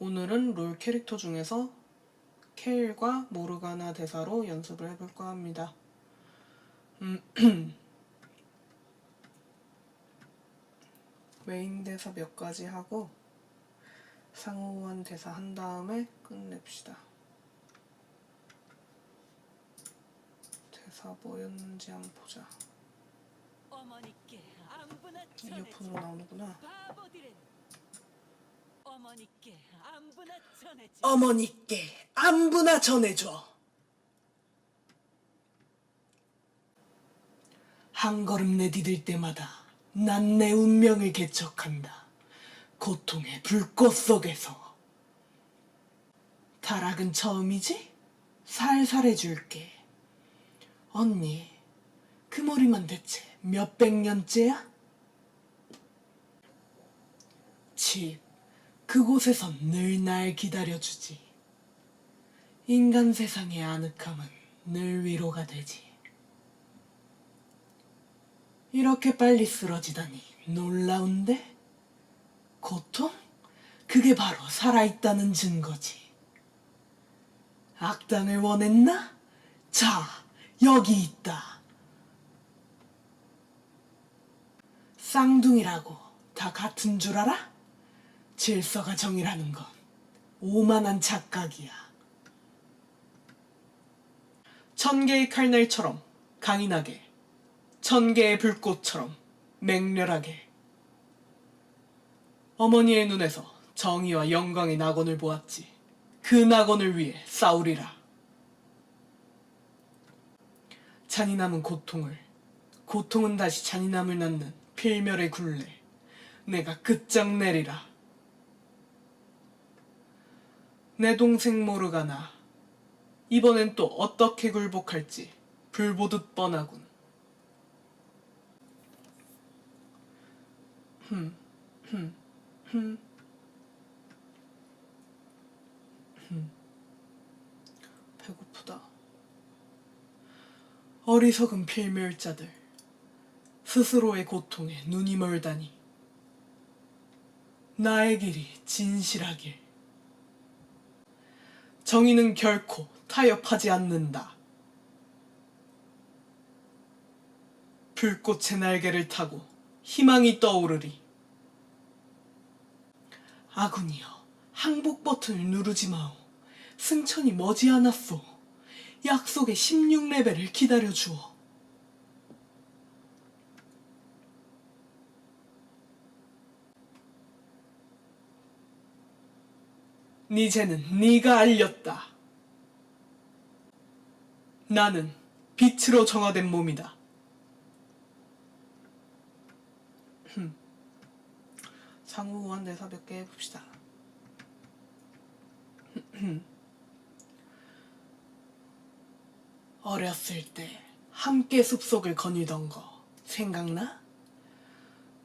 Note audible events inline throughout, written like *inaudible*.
오늘은 롤 캐릭터 중에서 케일과 모르가나 대사로 연습을 해볼까 합니다. 음, *clears throat* 메인 대사 몇 가지 하고 상호원 대사 한 다음에 끝냅시다. 대사 뭐였는지 한번 보자. 이어폰으로 나오는구나. 어머니께 안부나 전해줘 어머니께 안부나 전해줘. 한 걸음 내디딜 때마다 난 내 운명을 개척한다. 고통의 불꽃 속에서. 타락은 처음이지? 살살 해줄게. 언니, 그 머리만 대체 몇백 년째야? 집, 그곳에선 늘 날 기다려주지. 인간 세상의 아늑함은 늘 위로가 되지. 이렇게 빨리 쓰러지다니 놀라운데? 고통? 그게 바로 살아있다는 증거지. 악당을 원했나? 자, 여기 있다. 쌍둥이라고 다 같은 줄 알아? 질서가 정이라는 건 오만한 착각이야. 천 개의 칼날처럼 강인하게, 천 개의 불꽃처럼 맹렬하게. 어머니의 눈에서 정의와 영광의 낙원을 보았지. 그 낙원을 위해 싸우리라. 잔인함은 고통을, 고통은 다시 잔인함을 낳는 필멸의 굴레. 내가 끝장내리라. 내 동생 모르가나 이번엔 또 어떻게 굴복할지 불보듯 뻔하군. 흠, 흠, 흠. 흠. 배고프다. 어리석은 필멸자들. 스스로의 고통에 눈이 멀다니. 나의 길이 진실하길. 정의는 결코 타협하지 않는다. 불꽃의 날개를 타고 희망이 떠오르리. 아군이여, 항복 버튼을 누르지 마오. 승천이 머지않았소. 약속의 16레벨을 기다려주어. 네 죄는 네가 알렸다. 나는 빛으로 정화된 몸이다. 흠. 상호한 대사 몇 개 해봅시다. *clears throat* 어렸을 때 함께 숲속을 거닐던 거 생각나?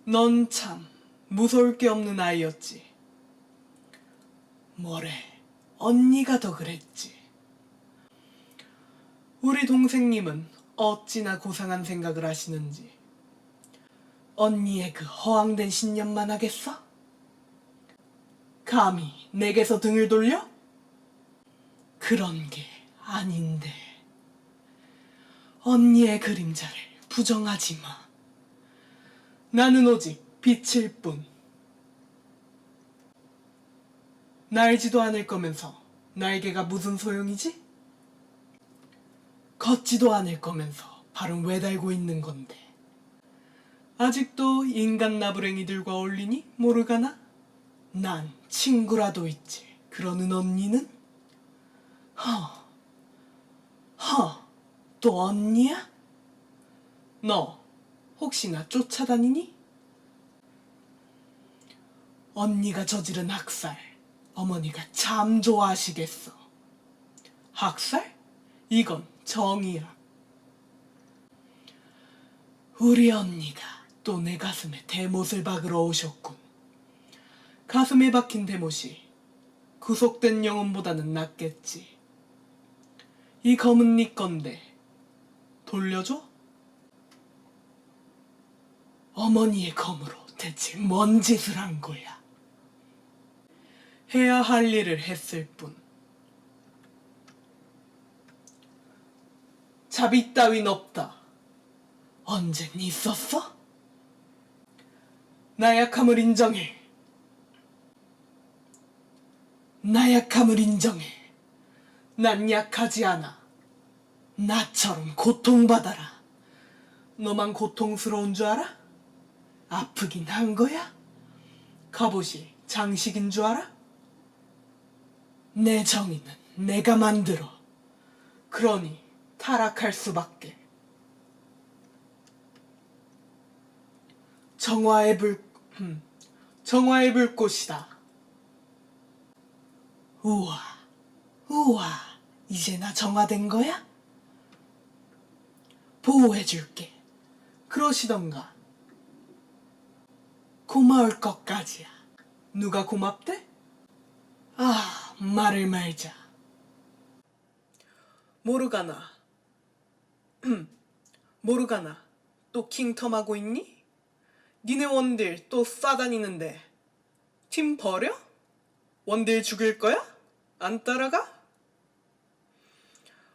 넌 참 무서울 게 없는 아이였지. 뭐래, 언니가 더 그랬지. 우리 동생님은 어찌나 고상한 생각을 하시는지. 언니의 그 허황된 신념만 하겠어? 감히 내게서 등을 돌려? 그런 게 아닌데. 언니의 그림자를 부정하지 마. 나는 오직 빛일 뿐. 날지도 않을 거면서 날개가 무슨 소용이지? 걷지도 않을 거면서 발은 왜 달고 있는 건데? 아직도 인간 나부랭이들과 어울리니 모르가나? 난 친구라도 있지. 그러는 언니는? 허, 허, 또 언니야? 너 혹시 나 쫓아다니니? 언니가 저지른 학살, 어머니가 참 좋아하시겠어. 학살? 이건 정이야. 우리 언니가 또 내 가슴에 대못을 박으러 오셨군. 가슴에 박힌 대못이 구속된 영혼보다는 낫겠지. 이 검은 네 건데 돌려줘? 어머니의 검으로 대체 뭔 짓을 한 거야? 해야 할 일을 했을 뿐. 자비 따윈 없다. 언젠 있었어? 나약함을 인정해. 나약함을 인정해. 난 약하지 않아. 나처럼 고통받아라. 너만 고통스러운 줄 알아? 아프긴 한 거야? 갑옷이 장식인 줄 알아? 내 정의는 내가 만들어. 그러니 타락할 수밖에. 정화의 불, 음, 정화의 불꽃이다. 우와, 우와, 이제 나 정화된 거야? 보호해줄게. 그러시던가. 고마울 것까지야. 누가 고맙대? 아, 말을 말자. 모르가나. *clears throat* 모르가나. 또 킹텀 하고 있니? 니네 원딜 또 싸다니는데 팀 버려? 원딜 죽일 거야? 안 따라가?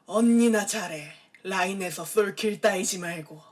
언니나 잘해. 라인에서 솔킬 따이지 말고.